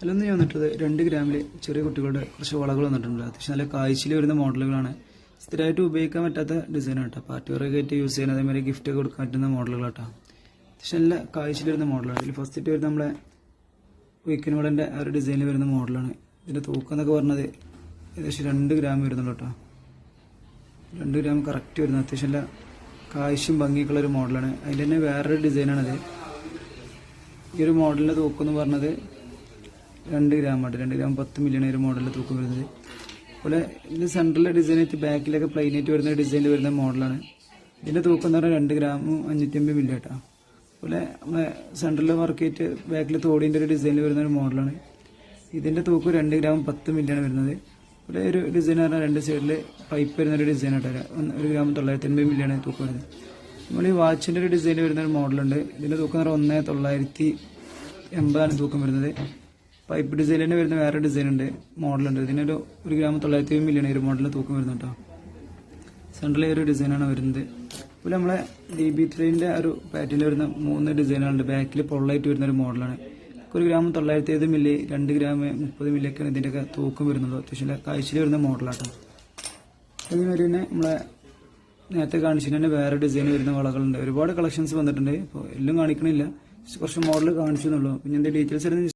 അതിലൊന്ന് ഞാൻ വന്നിട്ടത് രണ്ട് ഗ്രാമിൽ ചെറിയ കുട്ടികളുടെ കുറച്ച് വളകൾ വന്നിട്ടുണ്ട്. അത്യാവശ്യം നല്ല കാഴ്ചയിൽ വരുന്ന മോഡലുകളാണ്. സ്ഥിരമായിട്ട് ഉപയോഗിക്കാൻ പറ്റാത്ത ഡിസൈനാണ് കേട്ടോ പാർട്ടി വെയറൊക്കെ ആയിട്ട് യൂസ് ചെയ്യുന്ന അതേമാതിരി ഗിഫ്റ്റ് കൊടുക്കാൻ പറ്റുന്ന മോഡലുകളാട്ടോ അത്യാവശ്യം നല്ല കാഴ്ചയിൽ വരുന്ന മോഡലാണ്. ഇതിൽ ഫസ്റ്റ് വരുന്ന നമ്മളെ വീക്കൻ വളന്റെ ആ ഒരു ഡിസൈനിൽ വരുന്ന മോഡലാണ്. ഇതിന്റെ തൂക്കം എന്നൊക്കെ പറഞ്ഞത് ഏകദേശം രണ്ട് ഗ്രാം വരുന്നുള്ളൂ കേട്ടോ രണ്ട് ഗ്രാം കറക്റ്റ് വരുന്നത് അത്യാവശ്യം നല്ല കാഴ്ചയും ഭംഗിയൊക്കെയുള്ള ഒരു മോഡലാണ്. അതിന്റെ തന്നെ വേറൊരു ഡിസൈനാണത് ഈ ഒരു മോഡലിന്റെ തൂക്കം എന്ന് പറഞ്ഞത് രണ്ട് ആണ് രണ്ട് ഗ്രാം പത്ത് മില്യൺ ഒരു മോഡലിന്റെ തൂക്കം വരുന്നത്. അതുപോലെ ഇത് സെൻട്രലിലെ ഡിസൈൻ ആയിട്ട് ബാക്കിലൊക്കെ പ്ലെയിൻ ആയിട്ട് വരുന്ന ഡിസൈനിൽ വരുന്ന മോഡലാണ് ഇതിന്റെ തൂക്കം എന്ന് പറഞ്ഞാൽ രണ്ട് ഗ്രാമും അഞ്ഞൂറ്റമ്പത് മില്യൺ കേട്ടോ അതുപോലെ നമ്മളെ സെൻട്രലിൽ വർക്ക് ചെയ്തിട്ട് ബാക്കിൽ തോടിന്റെ ഒരു ഡിസൈനിൽ വരുന്ന ഒരു മോഡലാണ് ഇതിന്റെ തൂക്കം രണ്ട് ഗ്രാം പത്ത് മില്യൺ വരുന്നത്. ഇവിടെ ഒരു ഡിസൈൻ പറഞ്ഞാൽ രണ്ട് സൈഡിൽ പൈപ്പ് വരുന്ന ഒരു ഡിസൈൻ കേട്ടോ ഒരു ഗ്രാം തൊള്ളായിരത്തി അൻപത് മില്യൺ തൂക്കം വരുന്നത്. നമ്മൾ ഈ വാച്ചിന്റെ ഒരു ഡിസൈൻ വരുന്ന ഒരു മോഡലുണ്ട് ഇതിന്റെ തൂക്കം എന്ന് പറഞ്ഞാൽ ഒന്ന് തൊള്ളായിരത്തി എൺപതാണ് തൂക്കം വരുന്നത്. പൈപ്പ് ഡിസൈൻ തന്നെ വരുന്ന വേറെ ഡിസൈൻ ഉണ്ട് മോഡലുണ്ട് ഇതിനൊരു ഒരു ഗ്രാം തൊള്ളായിരത്തി മില്യൺ ഒരു മോഡലിൽ തൂക്കം വരുന്നു കേട്ടോ സെൻട്രൽ ഒരു ഡിസൈനാണ് വരുന്നത്. ഇപ്പോൾ നമ്മളെ ഡി ബി ത്രീന്റെ ഒരു പാറ്റേണിൽ വരുന്ന മൂന്ന് ഡിസൈനുകളുണ്ട് ബാക്കിൽ പൊള്ളായിട്ട് വരുന്ന ഒരു മോഡലാണ് ഒരു ഗ്രാം തൊള്ളായിരത്തി ഏഴ് മില്ലി രണ്ട് ഗ്രാം മുപ്പത് മില്ലിയൊക്കെയാണ് ഇതിന്റെയൊക്കെ തൂക്കം വരുന്നുള്ളൂ അത്യാവശ്യം കാഴ്ചയിൽ വരുന്ന മോഡലാട്ടോ അതേമാതിരി തന്നെ നമ്മളെ നേരത്തെ കാണിച്ചിട്ട് തന്നെ വേറെ ഡിസൈൻ വരുന്ന വളകളുണ്ട്. ഒരുപാട് കളക്ഷൻസ് വന്നിട്ടുണ്ട്. ഇപ്പോൾ എല്ലാം കാണിക്കണില്ല. കുറച്ച് മോഡൽ കാണിച്ചു എന്നുള്ളൂ പിന്നെ എന്താ ഡീറ്റെയിൽസ്